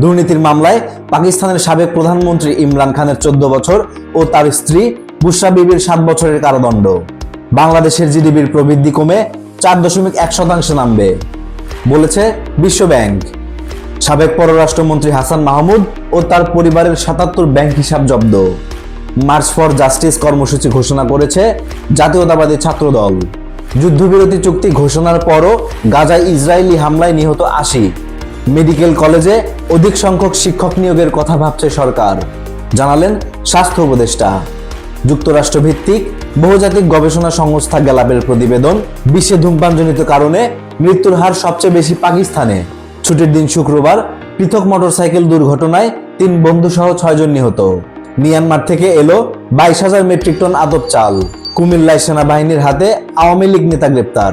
দুর্নীতির মামলায় পাকিস্তানের সাবেক প্রধানমন্ত্রী ইমরান খানের চোদ্দ বছর ও তার স্ত্রী বুশরা বিবির সাত বছরের কারাদণ্ড। বাংলাদেশের জিডিপির প্রবৃদ্ধি কমে চার দশমিক এক শতাংশে নামবে, বলেছে বিশ্ব ব্যাংক সাবেক পররাষ্ট্রমন্ত্রী হাসান মাহমুদ ও তার পরিবারের সাতাত্তর ব্যাংক হিসাব জব্দ। মার্চ ফর জাস্টিস কর্মসূচি ঘোষণা করেছে জাতীয়তাবাদী ছাত্রদল। যুদ্ধবিরতি চুক্তি ঘোষণার পরও গাজায় ইসরায়েলি হামলায় নিহত আশি। মেডিকেল কলেজে অধিক সংখ্যক শিক্ষক নিয়োগের কথা ভাবছে সরকার। জানালেন স্বাস্থ্য উপদেষ্টা। যুক্তরাষ্ট্র ভিত্তিক বহুজাতিক গবেষণা সংস্থা গ্যালাপের প্রতিবেদন বিশ্বে ধূমপানজনিত কারণে মৃত্যুর হার সবচেয়ে বেশি পাকিস্তানে। ছুটির দিন শুক্রবার পৃথক মোটরসাইকেল দুর্ঘটনায় তিন বন্ধু সহ ছয়জন নিহত। মিয়ানমার থেকে এলো বাইশ হাজার মেট্রিক টন আদব চাল। কুমিল্লায় সেনাবাহিনীর হাতে আওয়ামী লীগ নেতা গ্রেপ্তার।